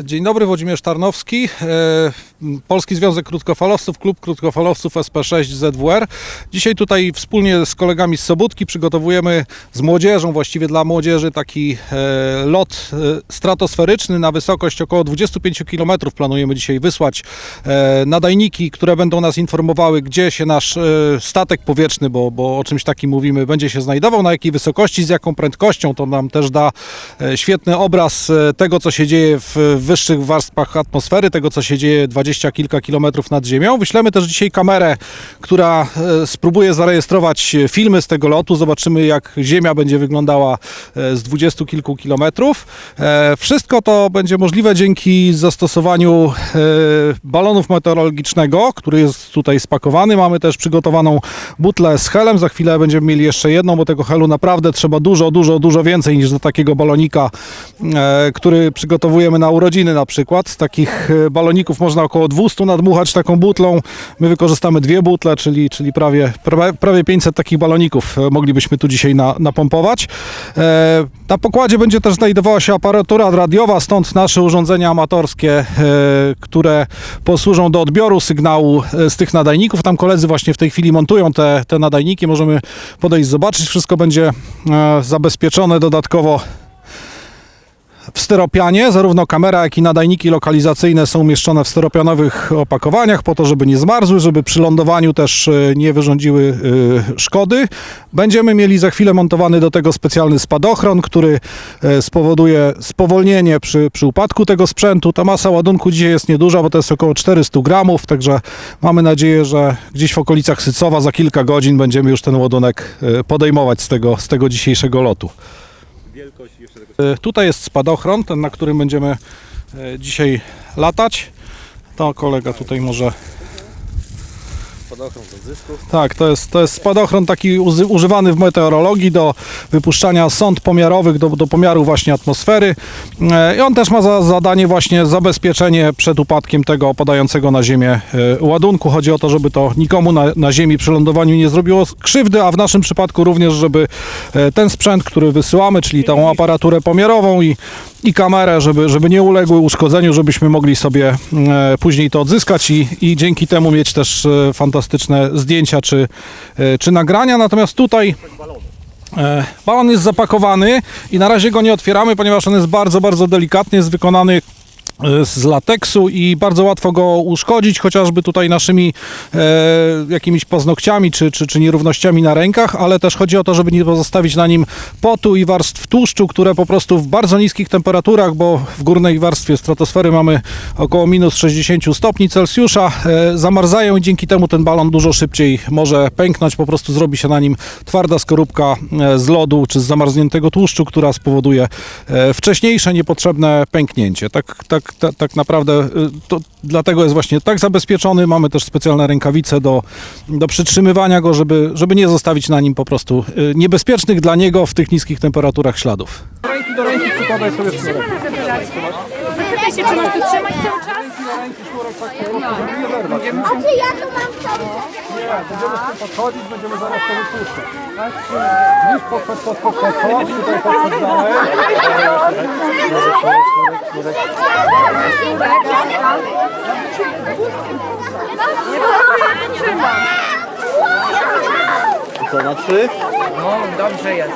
Dzień dobry, Włodzimierz Tarnowski, e, Polski Związek Krótkofalowców, Klub Krótkofalowców SP6 ZWR. Dzisiaj tutaj wspólnie z kolegami z Sobótki przygotowujemy z młodzieżą, właściwie dla młodzieży, taki e, lot e, stratosferyczny na wysokość około 25 km. Planujemy dzisiaj wysłać nadajniki, które będą nas informowały, gdzie się nasz statek powietrzny, bo, bo o czymś takim mówimy, będzie się znajdował, na jakiej wysokości, z jaką prędkością. To nam też da świetny obraz tego, co się dzieje w wyższych warstwach atmosfery, tego, co się dzieje dwadzieścia kilka kilometrów nad ziemią. Wyślemy też dzisiaj kamerę, która e, spróbuje zarejestrować filmy z tego lotu. Zobaczymy, jak Ziemia będzie wyglądała e, z dwudziestu kilku kilometrów. E, Wszystko to będzie możliwe dzięki zastosowaniu balonów meteorologicznego, który jest tutaj spakowany. Mamy też przygotowaną butlę z helem. Za chwilę będziemy mieli jeszcze jedną, bo tego helu naprawdę trzeba dużo, dużo, dużo więcej niż do takiego balonika, który przygotowujemy na urodziny na przykład. Takich e, baloników można około 200 nadmuchać taką butlą. My wykorzystamy dwie butle, czyli, czyli prawie, prawie, prawie 500 takich baloników e, moglibyśmy tu dzisiaj na, napompować. E, Na pokładzie będzie też znajdowała się aparatura radiowa, stąd nasze urządzenia amatorskie, które posłużą do odbioru sygnału z tych nadajników. Tam koledzy właśnie w tej chwili montują te, te nadajniki. Możemy podejść, zobaczyć. Wszystko będzie zabezpieczone dodatkowo w styropianie. Zarówno kamera, jak i nadajniki lokalizacyjne są umieszczone w styropianowych opakowaniach po to, żeby nie zmarzły, żeby przy lądowaniu też e, nie wyrządziły e, szkody. Będziemy mieli za chwilę montowany do tego specjalny spadochron, który e, spowoduje spowolnienie przy, przy upadku tego sprzętu. Ta masa ładunku dzisiaj jest nieduża, bo to jest około 400 gramów, także mamy nadzieję, że gdzieś w okolicach Sycowa za kilka godzin będziemy już ten ładunek podejmować z tego, z tego dzisiejszego lotu. E, Tutaj jest spadochron, ten na którym będziemy e, dzisiaj latać. To kolega tutaj może. Spadochron do. Tak, to jest, to jest spadochron taki używany w meteorologii do wypuszczania sond pomiarowych, do, do pomiaru właśnie atmosfery. E, I on też ma za zadanie właśnie zabezpieczenie przed upadkiem tego opadającego na ziemię e, ładunku. Chodzi o to, żeby to nikomu na, na ziemi przy lądowaniu nie zrobiło krzywdy, a w naszym przypadku również, żeby e, ten sprzęt, który wysyłamy, czyli tą aparaturę pomiarową i, i kamerę, żeby, żeby nie uległy uszkodzeniu, żebyśmy mogli sobie później to odzyskać i, i dzięki temu mieć też e, fantastyczne zdjęcia czy, e, czy nagrania. Natomiast tutaj e, balon jest zapakowany i na razie go nie otwieramy, ponieważ on jest bardzo, bardzo delikatny, jest wykonany z lateksu i bardzo łatwo go uszkodzić, chociażby tutaj naszymi e, jakimiś paznokciami czy, czy, czy nierównościami na rękach, ale też chodzi o to, żeby nie pozostawić na nim potu i warstw tłuszczu, które po prostu w bardzo niskich temperaturach, bo w górnej warstwie stratosfery mamy około minus 60 stopni Celsjusza, e, zamarzają i dzięki temu ten balon dużo szybciej może pęknąć, po prostu zrobi się na nim twarda skorupka e, z lodu czy z zamarzniętego tłuszczu, która spowoduje e, wcześniejsze niepotrzebne pęknięcie. Tak, tak, tak, tak naprawdę e, to dlatego jest właśnie tak zabezpieczony. Mamy też specjalne rękawice do, do przytrzymywania go, żeby, żeby nie zostawić na nim po prostu e, niebezpiecznych dla niego w tych niskich temperaturach śladów. Ręki do ręki przykładaj sobie sznurek. Zapytaj się, czy mam tu trzymać cały czas? A czy ja tu mam cały czas? Będziemy z tym podchodzić, będziemy zaraz to wypuszczać. Niż podchodź, podchodź, podchodź, tutaj podchodź dalej. Co na trzy? No, dobrze jest.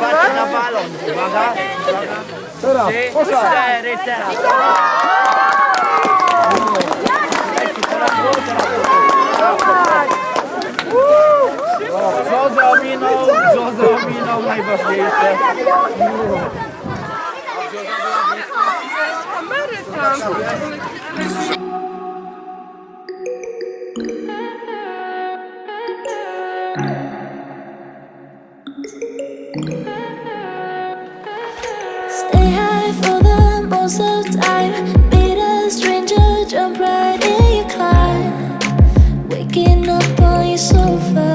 Patrz na balon. Uwaga. Teraz, Trzy, cztery, teraz. Most of time. Meet a stranger, jump right in your car. Waking up on your sofa.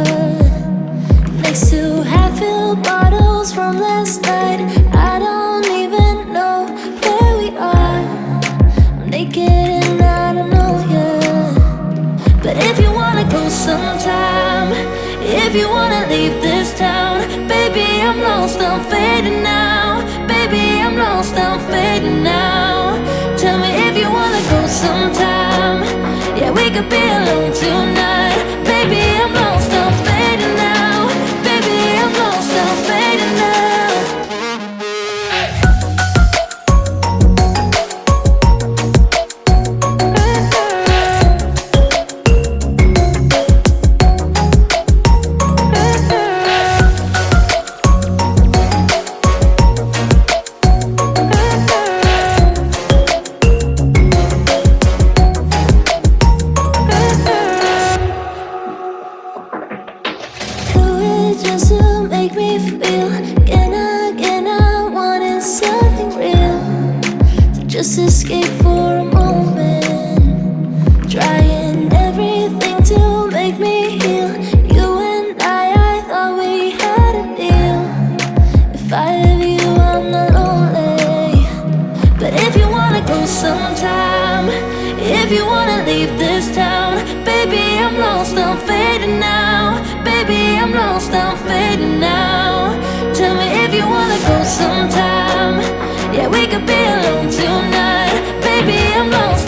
Next to half filled bottles from last night. I don't even know where we are. I'm naked and I don't know you. But if you wanna go sometime, if you wanna leave this town, baby, I'm lost, I'm fading now. Lost, I'm fading now. Tell me if you wanna go sometime. Yeah, we could be alone tonight. Baby, I'm just escape for a moment Trying everything to make me heal You and I, I thought we had a deal If I have you, I'm not lonely But if you wanna go sometime, if you wanna leave this town, baby, I'm lost, I'm fading now. Baby, I'm lost, I'm fading now. Tell me if you wanna go sometime. Yeah, we could be alone tonight. Baby, I'm lost,